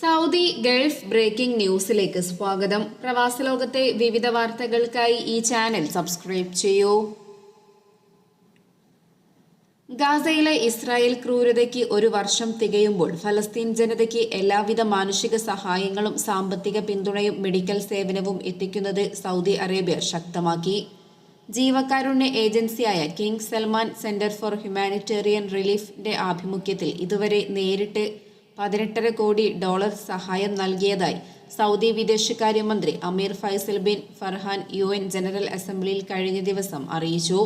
Saudi Gulf breaking ന്യൂസിലേക്ക് സ്വാഗതം. പ്രവാസ ലോകത്തെ വിവിധ വാർത്തകൾക്കായി ഈ ചാനൽ സബ്സ്ക്രൈബ് ചെയ്യൂ. ഗാസയിലെ ഇസ്രായേൽ ക്രൂരതയ്ക്ക് ഒരു വർഷം തികയുമ്പോൾ ഫലസ്തീൻ ജനതയ്ക്ക് എല്ലാവിധ മാനുഷിക സഹായങ്ങളും സാമ്പത്തിക പിന്തുണയും മെഡിക്കൽ സേവനവും എത്തിക്കുന്നത് സൗദി അറേബ്യ ശക്തമാക്കി. ജീവകാരുണ്യ ഏജൻസിയായ King Salman centre for humanitarian റിലീഫിന്റെ ആഭിമുഖ്യത്തിൽ ഇതുവരെ നേരിട്ട് പതിനെട്ടര കോടി ഡോളർ സഹായം നൽകിയതായി സൗദി വിദേശകാര്യമന്ത്രി Amir Faisal bin Farhan U N general അസംബ്ലിയിൽ കഴിഞ്ഞ ദിവസം അറിയിച്ചു.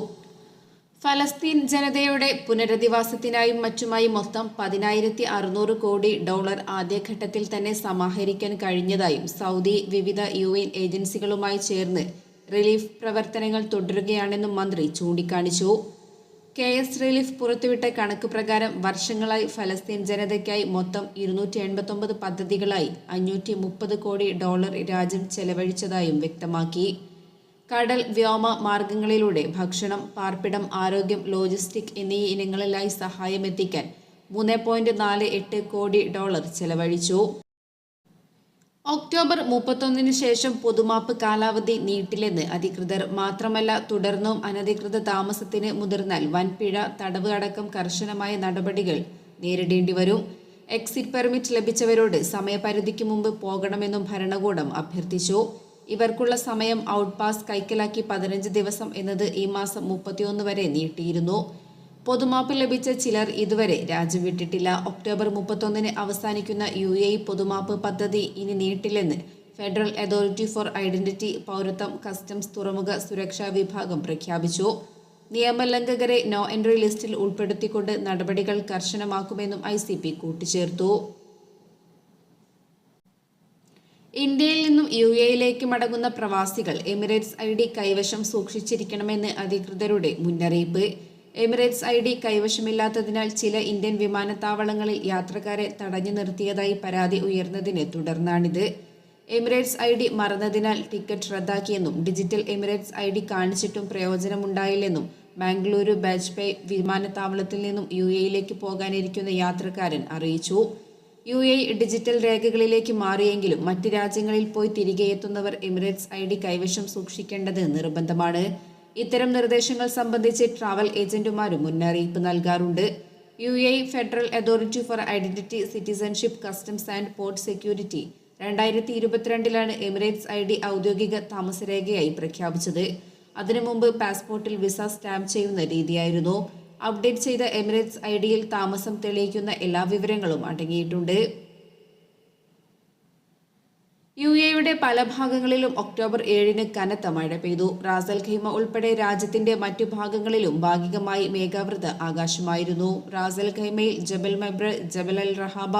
ഫലസ്തീൻ ജനതയുടെ പുനരധിവാസത്തിനായും മറ്റുമായി മൊത്തം പതിനായിരത്തി അറുന്നൂറ് കോടി ഡോളർ ആദ്യഘട്ടത്തിൽ തന്നെ സമാഹരിക്കാൻ കഴിഞ്ഞതായും സൗദി വിവിധ യു എൻ ഏജൻസികളുമായി ചേർന്ന് റിലീഫ് പ്രവർത്തനങ്ങൾ തുടരുകയാണെന്നും മന്ത്രി ചൂണ്ടിക്കാണിച്ചു. കെ എസ് റിലീഫ് പുറത്തുവിട്ട കണക്ക് പ്രകാരം വർഷങ്ങളായി ഫലസ്തീൻ ജനതയ്ക്കായി മൊത്തം ഇരുന്നൂറ്റി എൺപത്തൊമ്പത് പദ്ധതികളായി അഞ്ഞൂറ്റി മുപ്പത് കോടി ഡോളർ രാജ്യം ചെലവഴിച്ചതായും വ്യക്തമാക്കി. കടൽ വ്യോമ മാർഗങ്ങളിലൂടെ ഭക്ഷണം പാർപ്പിടം ആരോഗ്യം ലോജിസ്റ്റിക് എന്നീ ഇനങ്ങളിലായി സഹായമെത്തിക്കാൻ മൂന്ന് പോയിന്റ് നാല് എട്ട് കോടി ഡോളർ ചെലവഴിച്ചു. ഒക്ടോബർ മുപ്പത്തൊന്നിന് ശേഷം പൊതുമാപ്പ് കാലാവധി നീട്ടില്ലെന്ന് അധികൃതർ. മാത്രമല്ല തുടർന്നും അനധികൃത താമസത്തിന് മുതിർന്നാൽ വൻപിഴ തടവ് അടക്കം കർശനമായ നടപടികൾ നേരിടേണ്ടി വരും. എക്സിറ്റ് പെർമിറ്റ് ലഭിച്ചവരോട് സമയപരിധിക്ക് മുമ്പ് പോകണമെന്നും ഭരണകൂടം അഭ്യർത്ഥിച്ചു. ഇവർക്കുള്ള സമയം ഔട്ട് പാസ് കൈക്കലാക്കി പതിനഞ്ച് ദിവസം എന്നത് ഈ മാസം മുപ്പത്തിയൊന്ന് വരെ നീട്ടിയിരുന്നു. പൊതുമാപ്പ് ലഭിച്ച ചിലർ ഇതുവരെ രാജ്യം വിട്ടിട്ടില്ല ഒക്ടോബർ മുപ്പത്തൊന്നിന് അവസാനിക്കുന്ന യു എ പൊതുമാപ്പ് പദ്ധതി ഇനി നീട്ടില്ലെന്ന് ഫെഡറൽ അതോറിറ്റി ഫോർ ഐഡന്റിറ്റി പൗരത്വം കസ്റ്റംസ് തുറമുഖ സുരക്ഷാ വിഭാഗം പ്രഖ്യാപിച്ചു. നിയമലംഘകരെ നോ എൻട്രി ലിസ്റ്റിൽ ഉൾപ്പെടുത്തിക്കൊണ്ട് നടപടികൾ കർശനമാക്കുമെന്നും ഐ സി പി കൂട്ടിച്ചേർത്തു. ഇന്ത്യയിൽ നിന്നും യു എയിലേക്ക് മടങ്ങുന്ന പ്രവാസികൾ എമിറേറ്റ്സ് ഐ ഡി കൈവശം സൂക്ഷിച്ചിരിക്കണമെന്ന് അധികൃതരുടെ മുന്നറിയിപ്പ്. എമിറേറ്റ്സ് ഐ ഡി കൈവശമില്ലാത്തതിനാൽ ചില ഇന്ത്യൻ വിമാനത്താവളങ്ങളിൽ യാത്രക്കാരെ തടഞ്ഞു നിർത്തിയതായി പരാതി ഉയർന്നതിനെ തുടർന്നാണിത്. എമിറേറ്റ്സ് ഐ ഡി മറന്നതിനാൽ ടിക്കറ്റ് റദ്ദാക്കിയെന്നും ഡിജിറ്റൽ എമിറേറ്റ്സ് ഐ ഡി കാണിച്ചിട്ടും പ്രയോജനമുണ്ടായില്ലെന്നും ബാംഗ്ലൂരു ബാജ്പേ വിമാനത്താവളത്തിൽ നിന്നും യു എയിലേക്ക് പോകാനിരിക്കുന്ന യാത്രക്കാരൻ അറിയിച്ചു. യു എ ഡിജിറ്റൽ രേഖകളിലേക്ക് മാറിയെങ്കിലും മറ്റ് രാജ്യങ്ങളിൽ പോയി തിരികെ എത്തുന്നവർ എമിറേറ്റ്സ് ഐ ഡി കൈവശം സൂക്ഷിക്കേണ്ടത് നിർബന്ധമാണ്. ഇത്തരം നിർദ്ദേശങ്ങൾ സംബന്ധിച്ച് ട്രാവൽ ഏജന്റുമാരും മുന്നറിയിപ്പ് നൽകാറുണ്ട്. U A federal authority for identity citizenship customs and port security രണ്ടായിരത്തി ഇരുപത്തിരണ്ടിലാണ് എമിറേറ്റ്സ് ഐ ഡി ഔദ്യോഗിക താമസരേഖയായി പ്രഖ്യാപിച്ചത്. അതിനു മുമ്പ് പാസ്പോർട്ടിൽ വിസ സ്റ്റാമ്പ് ചെയ്യുന്ന രീതിയായിരുന്നു. അപ്ഡേറ്റ് ചെയ്ത എമിറേറ്റ്സ് ഐ ഡിയിൽ താമസം തെളിയിക്കുന്ന എല്ലാ വിവരങ്ങളും അടങ്ങിയിട്ടുണ്ട്. യു എയുടെ പല ഭാഗങ്ങളിലും ഒക്ടോബർ ഏഴിന് കനത്ത മഴ പെയ്തു. റാസൽ ഖൈമ ഉൾപ്പെടെ രാജ്യത്തിന്റെ മറ്റു ഭാഗങ്ങളിലും ഭാഗികമായി മേഘാവൃത ആകാശമായിരുന്നു. റാസൽ ഖൈമയിൽ ജബൽ മെബ്ര ജബൽ അൽ റഹാബ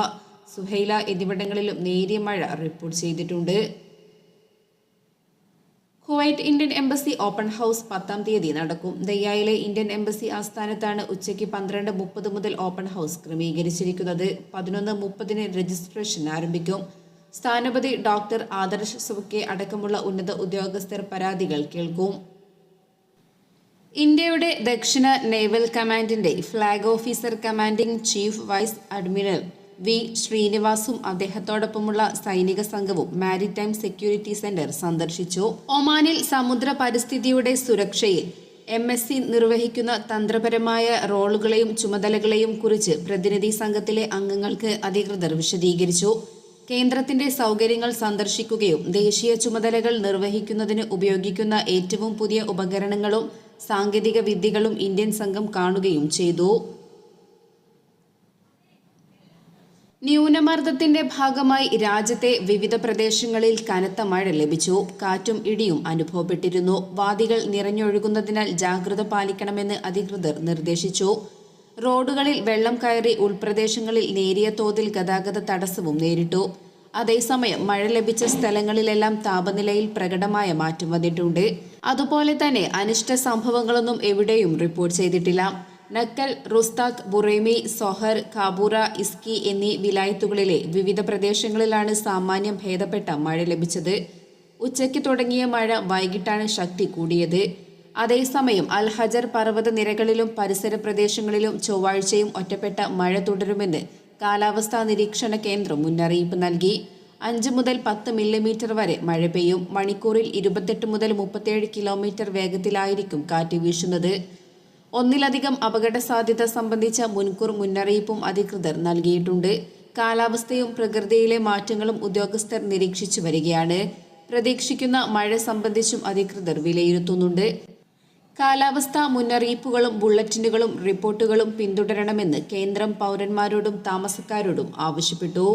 സുഹൈല എന്നിവിടങ്ങളിലും നേരിയ മഴ റിപ്പോർട്ട് ചെയ്തിട്ടുണ്ട്. Kuwait Indian embassy open house പത്താം തീയതി നടക്കും. ദയ്യായിലെ ഇന്ത്യൻ എംബസി ആസ്ഥാനത്താണ് ഉച്ചയ്ക്ക് പന്ത്രണ്ട് മുപ്പത് മുതൽ ഓപ്പൺ ഹൗസ് ക്രമീകരിച്ചിരിക്കുന്നത്. പതിനൊന്ന് മുപ്പതിന് രജിസ്ട്രേഷൻ ആരംഭിക്കും. സ്ഥാനപതി ഡോക്ടർ ആദർശ് സുബക്കെ അടക്കമുള്ള ഉന്നത ഉദ്യോഗസ്ഥർ പരാതികൾ കേൾക്കും. ഇന്ത്യയുടെ ദക്ഷിണ നേവൽ കമാൻഡിന്റെ flag officer commanding chief vice admiral V. ശ്രീനിവാസും അദ്ദേഹത്തോടൊപ്പമുള്ള സൈനിക സംഘവും മാരിടൈം സെക്യൂരിറ്റി സെന്റർ സന്ദർശിച്ചു. ഒമാനിൽ സമുദ്ര പരിസ്ഥിതിയുടെ സുരക്ഷയിൽ എം. എസ്. സി. നിർവഹിക്കുന്ന തന്ത്രപരമായ റോളുകളെയും ചുമതലകളെയും കുറിച്ച് പ്രതിനിധി സംഘത്തിലെ അംഗങ്ങൾക്ക് അധികൃതർ വിശദീകരിച്ചു. കേന്ദ്രത്തിന്റെ സൗകര്യങ്ങൾ സന്ദർശിക്കുകയും ദേശീയ ചുമതലകൾ നിർവഹിക്കുന്നതിന് ഉപയോഗിക്കുന്ന ഏറ്റവും പുതിയ ഉപകരണങ്ങളും സാങ്കേതിക വിദ്യകളും ഇന്ത്യൻ സംഘം കാണുകയും ചെയ്തു. ന്യൂനമർദ്ദത്തിന്റെ ഭാഗമായി രാജ്യത്തെ വിവിധ പ്രദേശങ്ങളിൽ കനത്ത മഴ ലഭിച്ചു. കാറ്റും ഇടിയും അനുഭവപ്പെട്ടിരുന്നു. വാദികൾ നിറഞ്ഞൊഴുകുന്നതിനാൽ ജാഗ്രത പാലിക്കണമെന്ന് അധികൃതർ നിർദ്ദേശിച്ചു. റോഡുകളിൽ വെള്ളം കയറി ഉൾപ്രദേശങ്ങളിൽ നേരിയ തോതിൽ ഗതാഗത തടസ്സവും നേരിട്ടു. അതേസമയം മഴ ലഭിച്ച സ്ഥലങ്ങളിലെല്ലാം താപനിലയിൽ പ്രകടമായ മാറ്റം വന്നിട്ടുണ്ട്. അതുപോലെ തന്നെ അനിഷ്ട സംഭവങ്ങളൊന്നും എവിടെയും റിപ്പോർട്ട് ചെയ്തിട്ടില്ല. നക്കൽ റുസ്താഖ് ബുറേമി സൊഹർ കാബൂറ ഇസ്കി എന്നീ വിലായത്തുകളിലെ വിവിധ പ്രദേശങ്ങളിലാണ് സാമാന്യം ഭേദപ്പെട്ട മഴ ലഭിച്ചത്. ഉച്ചയ്ക്ക് തുടങ്ങിയ മഴ വൈകിട്ടാണ് ശക്തി കൂടിയത്. അതേസമയം അൽ ഹജർ പർവത നിരകളിലും പരിസര പ്രദേശങ്ങളിലും ചൊവ്വാഴ്ചയും ഒറ്റപ്പെട്ട മഴ തുടരുമെന്ന് കാലാവസ്ഥാ നിരീക്ഷണ കേന്ദ്രം മുന്നറിയിപ്പ് നൽകി. അഞ്ച് മുതൽ പത്ത് മില്ലിമീറ്റർ വരെ മഴ പെയ്യും. മണിക്കൂറിൽ ഇരുപത്തെട്ട് മുതൽ മുപ്പത്തേഴ് കിലോമീറ്റർ വേഗത്തിലായിരിക്കും കാറ്റ് വീശുന്നത്. ഒന്നിലധികം അപകട സാധ്യത സംബന്ധിച്ച മുൻകൂർ മുന്നറിയിപ്പും അധികൃതർ നൽകിയിട്ടുണ്ട്. കാലാവസ്ഥയും പ്രകൃതിയിലെ മാറ്റങ്ങളും ഉദ്യോഗസ്ഥർ നിരീക്ഷിച്ചു വരികയാണ്. പ്രതീക്ഷിക്കുന്ന മഴ സംബന്ധിച്ചും അധികൃതർ വിലയിരുത്തുന്നുണ്ട്. കാലാവസ്ഥാ മുന്നറിയിപ്പുകളും ബുള്ളറ്റിനുകളും റിപ്പോർട്ടുകളും പിന്തുടരണമെന്ന് കേന്ദ്രം പൗരന്മാരോടും താമസക്കാരോടും ആവശ്യപ്പെട്ടു.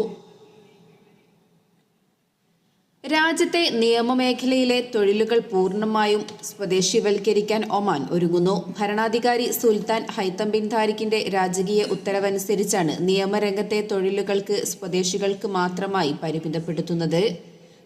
രാജ്യത്തെ നിയമമേഖലയിലെ തൊഴിലുകൾ പൂർണമായും സ്വദേശിവൽക്കരിക്കാൻ ഒമാൻ ഒരുങ്ങുന്നു. ഭരണാധികാരി സുൽത്താൻ ഹൈത്തം ബിൻ താരിഖിന്റെ രാജകീയ ഉത്തരവനുസരിച്ചാണ് നിയമരംഗത്തെ തൊഴിലുകൾക്ക് സ്വദേശികൾക്ക് മാത്രമായി പരിമിതപ്പെടുത്തുന്നത്.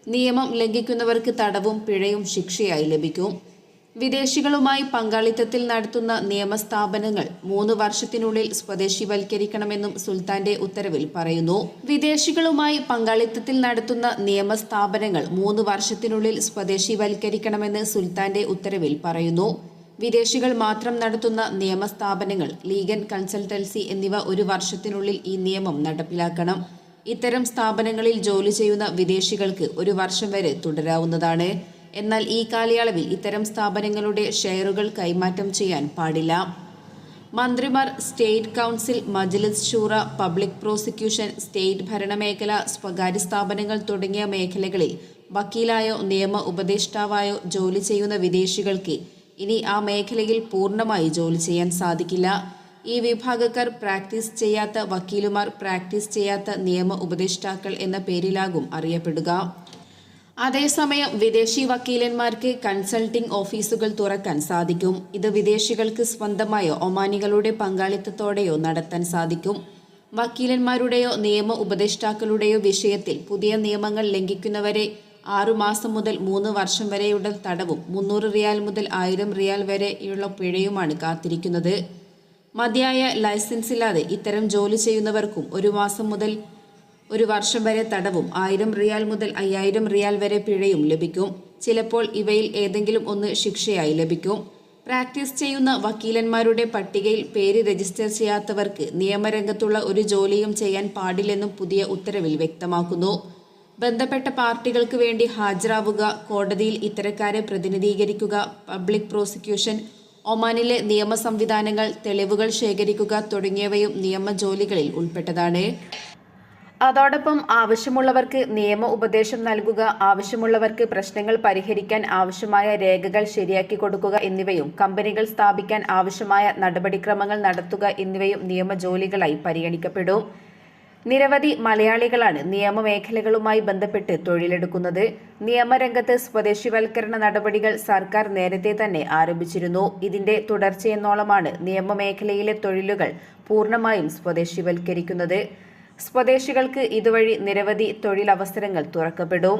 നിയമം ലംഘിക്കുന്നവർക്ക് തടവും പിഴയും ശിക്ഷയായി ലഭിക്കും. വിദേശികളുമായി പങ്കാളിത്തത്തിൽ നടത്തുന്ന നിയമസ്ഥാപനങ്ങൾ മൂന്ന് വർഷത്തിനുള്ളിൽ സ്വദേശിവൽക്കരിക്കണമെന്നും സുൽത്താന്റെ ഉത്തരവിൽ പറയുന്നു. വിദേശികളുമായി പങ്കാളിത്തത്തിൽ നടത്തുന്ന നിയമസ്ഥാപനങ്ങൾ മൂന്ന് വർഷത്തിനുള്ളിൽ സ്വദേശിവൽക്കരിക്കണമെന്ന് സുൽത്താന്റെ ഉത്തരവിൽ പറയുന്നു. വിദേശികൾ മാത്രം നടത്തുന്ന നിയമസ്ഥാപനങ്ങൾ ലീഗൻ കൺസൾട്ടൻസി എന്നിവ ഒരു വർഷത്തിനുള്ളിൽ ഈ നിയമം നടപ്പിലാക്കണം. ഇത്തരം സ്ഥാപനങ്ങളിൽ ജോലി ചെയ്യുന്ന വിദേശികൾക്ക് ഒരു വർഷം വരെ തുടരാവുന്നതാണ്. എന്നാൽ ഈ കാലയളവിൽ ഇത്തരം സ്ഥാപനങ്ങളുടെ ഷെയറുകൾ കൈമാറ്റം ചെയ്യാൻ പാടില്ല. മന്ത്രിമാർ സ്റ്റേറ്റ് കൗൺസിൽ മജ്ലിസ് ഷൂറ പബ്ലിക് പ്രോസിക്യൂഷൻ സ്റ്റേറ്റ് ഭരണമേഖല സ്വകാര്യ സ്ഥാപനങ്ങൾ തുടങ്ങിയ മേഖലകളിൽ വക്കീലായോ നിയമ ഉപദേഷ്ടാവായോ ജോലി ചെയ്യുന്ന വിദേശികൾക്ക് ഇനി ആ മേഖലയിൽ പൂർണമായി ജോലി ചെയ്യാൻ സാധിക്കില്ല. ഈ വിഭാഗക്കാർ പ്രാക്ടീസ് ചെയ്യാത്ത വക്കീലുമാർ പ്രാക്ടീസ് ചെയ്യാത്ത നിയമ ഉപദേഷ്ടാക്കൾ എന്ന പേരിലാകും അറിയപ്പെടുക. അതേസമയം വിദേശി വക്കീലന്മാർക്ക് കൺസൾട്ടിംഗ് ഓഫീസുകൾ തുറക്കാൻ സാധിക്കും. ഇത് വിദേശികൾക്ക് സ്വന്തമായോ ഒമാനികളുടെ പങ്കാളിത്തത്തോടെയോ നടത്താൻ സാധിക്കും. വക്കീലന്മാരുടെയോ നിയമ ഉപദേഷ്ടാക്കളുടെയോ വിഷയത്തിൽ പുതിയ നിയമങ്ങൾ ലംഘിക്കുന്നവരെ ആറുമാസം മുതൽ മൂന്ന് വർഷം വരെയുള്ള തടവും മുന്നൂറ് റിയാൽ മുതൽ ആയിരം റിയാൽ വരെയുള്ള പിഴയുമാണ് കാത്തിരിക്കുന്നത്. മതിയായ ലൈസൻസ് ഇല്ലാതെ ഇത്തരം ജോലി ചെയ്യുന്നവർക്കും ഒരു മാസം മുതൽ ഒരു വർഷം വരെ തടവും ആയിരം റിയാൽ മുതൽ അയ്യായിരം റിയാൽ വരെ പിഴയും ലഭിക്കും. ചിലപ്പോൾ ഇവയിൽ ഏതെങ്കിലും ഒന്ന് ശിക്ഷയായി ലഭിക്കും. പ്രാക്ടീസ് ചെയ്യുന്ന വക്കീലന്മാരുടെ പട്ടികയിൽ പേര് രജിസ്റ്റർ ചെയ്യാത്തവർക്ക് നിയമരംഗത്തുള്ള ഒരു ജോലിയും ചെയ്യാൻ പാടില്ലെന്നും പുതിയ ഉത്തരവിൽ വ്യക്തമാക്കുന്നു. ബന്ധപ്പെട്ട പാർട്ടികൾക്ക് വേണ്ടി ഹാജരാവുക കോടതിയിൽ ഇത്തരക്കാരെ പ്രതിനിധീകരിക്കുക പബ്ലിക് പ്രോസിക്യൂഷൻ ഒമാനിലെ നിയമ സംവിധാനങ്ങൾ തെളിവുകൾ ശേഖരിക്കുക തുടങ്ങിയവയും നിയമ ജോലികളിൽ ഉൾപ്പെട്ടതാണ്. അതോടൊപ്പം ആവശ്യമുള്ളവർക്ക് നിയമ ഉപദേശം നൽകുക ആവശ്യമുള്ളവർക്ക് പ്രശ്നങ്ങൾ പരിഹരിക്കാൻ ആവശ്യമായ രേഖകൾ ശരിയാക്കി കൊടുക്കുക എന്നിവയും കമ്പനികൾ സ്ഥാപിക്കാൻ ആവശ്യമായ നടപടിക്രമങ്ങൾ നടത്തുക എന്നിവയും നിയമ ജോലികളായി പരിഗണിക്കപ്പെടും. നിരവധി മലയാളികളാണ് നിയമമേഖലകളുമായി ബന്ധപ്പെട്ട് തൊഴിലെടുക്കുന്നത്. നിയമരംഗത്ത് സ്വദേശിവൽക്കരണ നടപടികൾ സർക്കാർ നേരത്തെ തന്നെ ആരംഭിച്ചിരുന്നു. ഇതിന്റെ തുടർച്ചയെന്നോളമാണ് നിയമമേഖലയിലെ തൊഴിലുകൾ പൂർണമായും സ്വദേശിവൽക്കരിക്കുന്നത്. സ്വദേശികൾക്ക് ഇതുവഴി നിരവധി തൊഴിലവസരങ്ങൾ തുറക്കപ്പെടും.